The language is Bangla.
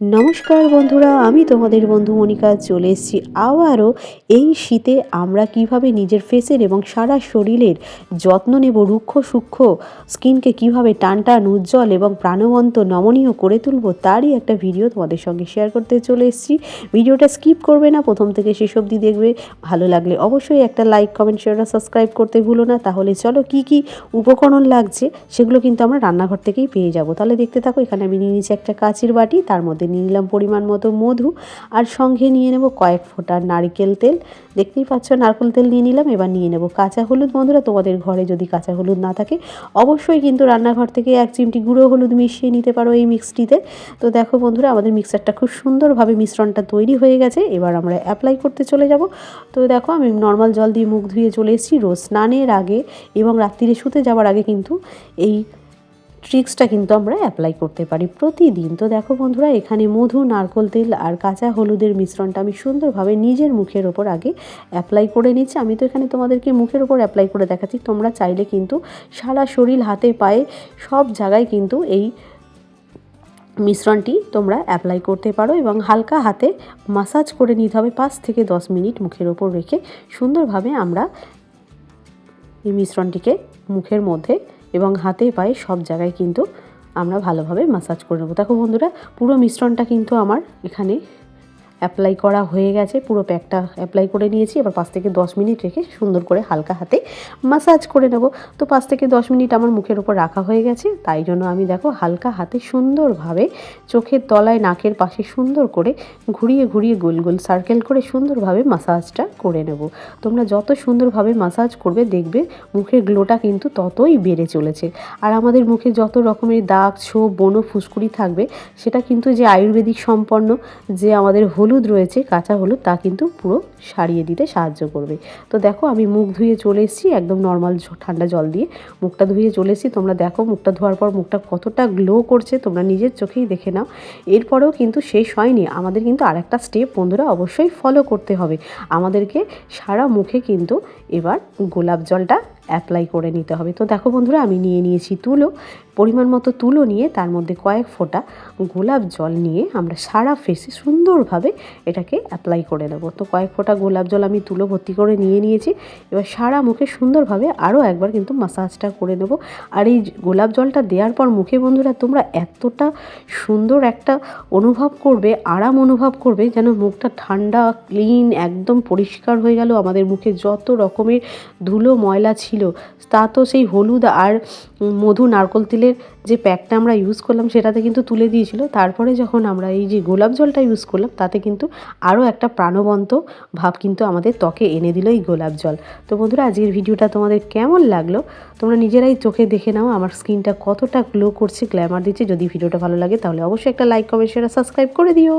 নমস্কার বন্ধুরা, আমি তোমাদের বন্ধু মনিকা, চলে এসেছি আবারও এই শীতে আমরা কীভাবে নিজের ফেসের এবং সারা শরীরের যত্ন নেব, রুক্ষ সূক্ষ্ম স্কিনকে কীভাবে টান টান, উজ্জ্বল এবং প্রাণবন্ত, নমনীয় করে তুলব তারই একটা ভিডিও তোমাদের সঙ্গে শেয়ার করতে চলে এসেছি। ভিডিওটা স্কিপ করবে না, প্রথম থেকে শেষ অবধি দেখবে। ভালো লাগলে অবশ্যই একটা লাইক কমেন্ট শেয়ার আর সাবস্ক্রাইব করতে ভুলো না। তাহলে চলো কি কি উপকরণ লাগছে, সেগুলো কিন্তু আমরা রান্নাঘর থেকেই পেয়ে যাব। তাহলে দেখতে থাকো, এখানে আমি নিয়ে নিচ্ছি একটা কাঁচির বাটি, তার মধ্যে নিয়ে নিলাম পরিমাণ মতো মধু আর সঙ্গে নিয়ে নেব কয়েক ফোঁটা নারকেল তেল। দেখতেই পাচ্ছ, নারকেল তেল নিয়ে নিলাম, এবার নিয়ে নেব কাঁচা হলুদ। বন্ধুরা, তোমাদের ঘরে যদি কাঁচা হলুদ না থাকে, অবশ্যই কিন্তু রান্নাঘর থেকে এক চিমটি গুঁড়ো হলুদ মিশিয়ে নিতে পারো এই মিক্সটিতে। তো দেখো বন্ধুরা, আমাদের মিক্সারটা খুব সুন্দরভাবে মিশ্রণটা তৈরি হয়ে গেছে। এবার আমরা অ্যাপ্লাই করতে চলে যাব। তো দেখো, আমি নর্মাল জল দিয়ে মুখ ধুয়ে চলে এসেছি। রোজ স্নানের আগে এবং রাত্রিরে শুতে যাওয়ার আগে কিন্তু এই ট্রিক্সটা কিন্তু আমরা অ্যাপ্লাই করতে পারি প্রতিদিন। তো দেখো বন্ধুরা, এখানে মধু, নারকোল তেল আর কাঁচা হলুদের মিশ্রণটা আমি সুন্দরভাবে নিজের মুখের ওপর আগে অ্যাপ্লাই করে নিচ্ছি। আমি তো এখানে তোমাদেরকে মুখের ওপর অ্যাপ্লাই করে দেখাচ্ছি। তোমরা চাইলে কিন্তু সারা শরীর, হাতে, পায়ে সব জায়গায় কিন্তু এই মিশ্রণটি তোমরা অ্যাপ্লাই করতে পারো এবং হালকা হাতে মাসাজ করে নিতে হবে পাঁচ থেকে দশ মিনিট মুখের ওপর রেখে। সুন্দরভাবে আমরা এই মিশ্রণটিকে মুখের মধ্যে এবং হাতে পায়ে সব জায়গায় কিন্তু আমরা ভালোভাবে মাসাজ করে নেব। দেখো বন্ধুরা, পুরো মিশ্রণটা কিন্তু আমার এখানে অ্যাপ্লাই করা হয়ে গেছে। পুরো প্যাকটা অ্যাপ্লাই করে নিয়েছি। এবার পাঁচ থেকে দশ মিনিট রেখে সুন্দর করে হালকা হাতে মাসাজ করে নেব। তো পাঁচ থেকে দশ মিনিট আমার মুখের ওপর রাখা হয়ে গেছে। তাই জন্য আমি দেখো হালকা হাতে সুন্দরভাবে চোখের তলায়, নাকের পাশে সুন্দর করে ঘুরিয়ে ঘুরিয়ে গোল গোল সার্কেল করে সুন্দরভাবে মাসাজটা করে নেব। তোমরা যত সুন্দরভাবে মাসাজ করবে, দেখবে মুখের গ্লোটা কিন্তু ততই বেড়ে চলেছে। আর আমাদের মুখে যত রকমের দাগ, ছোপ, বনো ফুসকুড়ি থাকবে, সেটা কিন্তু যে আয়ুর্বেদিক সম্পন্ন যে আমাদের হলুদ হলুদ রয়েছে, কাঁচা হলুদ, তা কিন্তু পুরো সারিয়ে দিতে সাহায্য করবে। তো দেখো আমি মুখ ধুয়ে চলে এসেছি, একদম নর্মাল ঠান্ডা জল দিয়ে মুখটা ধুয়ে চলে এসেছি। তোমরা দেখো মুখটা ধোয়ার পর মুখটা কতটা গ্লো করছে, তোমরা নিজের চোখেই দেখে নাও। এরপরেও কিন্তু শেষ হয়নি, আমাদের কিন্তু আরেকটা স্টেপ বন্ধুরা অবশ্যই ফলো করতে হবে। আমাদেরকে সারা মুখে কিন্তু এবার গোলাপ জলটা অ্যাপ্লাই করে নিতে হবে। তো দেখো বন্ধুরা আমি নিয়ে নিয়েছি তুলো, পরিমাণ মতো তুলো নিয়ে তার মধ্যে কয়েক ফোঁটা গোলাপ জল নিয়ে আমরা সারা ফেসে সুন্দরভাবে এটাকে অ্যাপ্লাই করে নেব। তো কয়েক ফোঁটা গোলাপ জল আমি তুলো ভর্তি করে নিয়ে নিয়েছি। এবার সারা মুখে সুন্দরভাবে আরও একবার কিন্তু মাসাজটা করে নেব। আর এই গোলাপ জলটা দেওয়ার পর মুখে বন্ধুরা তোমরা এতটা সুন্দর একটা অনুভব করবে, আরাম অনুভব করবে, যেন মুখটা ঠান্ডা ক্লিন একদম পরিষ্কার হয়ে গেল। আমাদের মুখে যত রকমের ধুলো, ময়লা ছিল, তা তো সেই হলুদ আর মধু, নারকল তেলের যে প্যাকটা আমরা ইউজ করলাম সেটাতে কিন্তু তুলে দিয়েছিল। তারপরে যখন আমরা এই যে গোলাপ জলটা ইউজ করলাম, তাতে কিন্তু আরও একটা প্রাণবন্ত ভাব কিন্তু আমাদের ত্বকে এনে দিল এই গোলাপ জল। তো বন্ধুরা, আজকের ভিডিওটা তোমাদের কেমন লাগল? তোমরা নিজেরাই চোখে দেখে নাও আমার স্কিনটা কতটা গ্লো করছে গ্ল্যামার দিচ্ছে। যদি ভিডিওটা ভালো লাগে তাহলে অবশ্যই একটা লাইক কমেন্ট শেয়ার সাবস্ক্রাইব করে দিও।